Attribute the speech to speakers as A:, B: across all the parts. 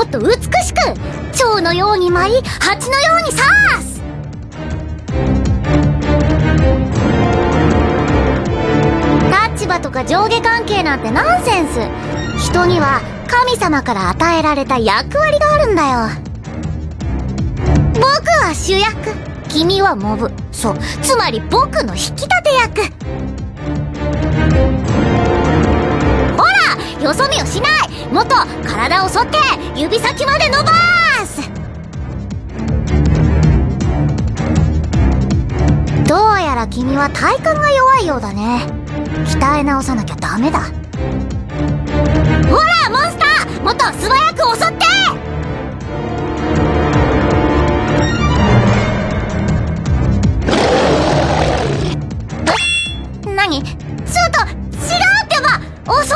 A: もっと美しく蝶のように舞い蜂のように刺す立場とか上下関係なんてナンセンス。人には神様から与えられた役割があるんだよ。僕は主役。君はモブ。そう。つまり僕の引き立て役。もっと体を反って指先まで伸ばす。どうやら君は体幹が弱いようだね。鍛え直さなきゃダメだ。ほらモンスター！もっと素早く襲って！何？ちょっと違うってば！襲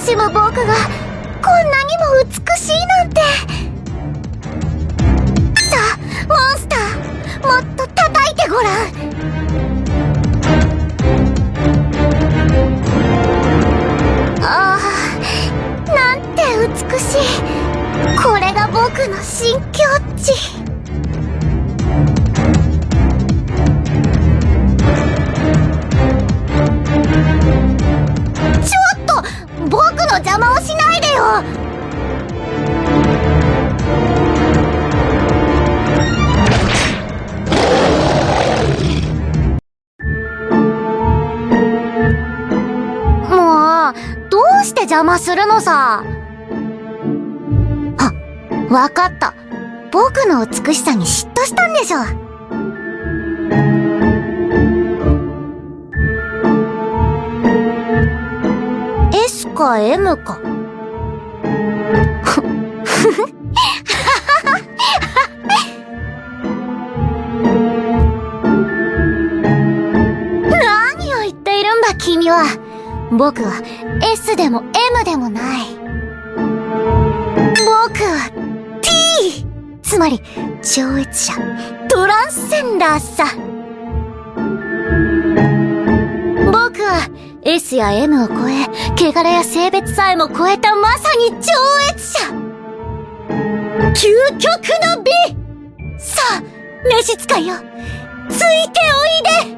A: しむ僕がこんなにも美しいなんて。さあモンスターもっと叩いてごらん。ああなんて美しい。これが僕の新境地。邪魔をしないでよ。もうどうして邪魔するのさ？あわかった。僕の美しさに嫉妬したんでしょ「か M か」何を言っているんだ君は。僕は S でも M でもない。僕は T つまり超越者。トランセンダーさ。S や M を超え汚れや性別さえも超えたまさに超越者。究極の美。さあ召使いよついておいで。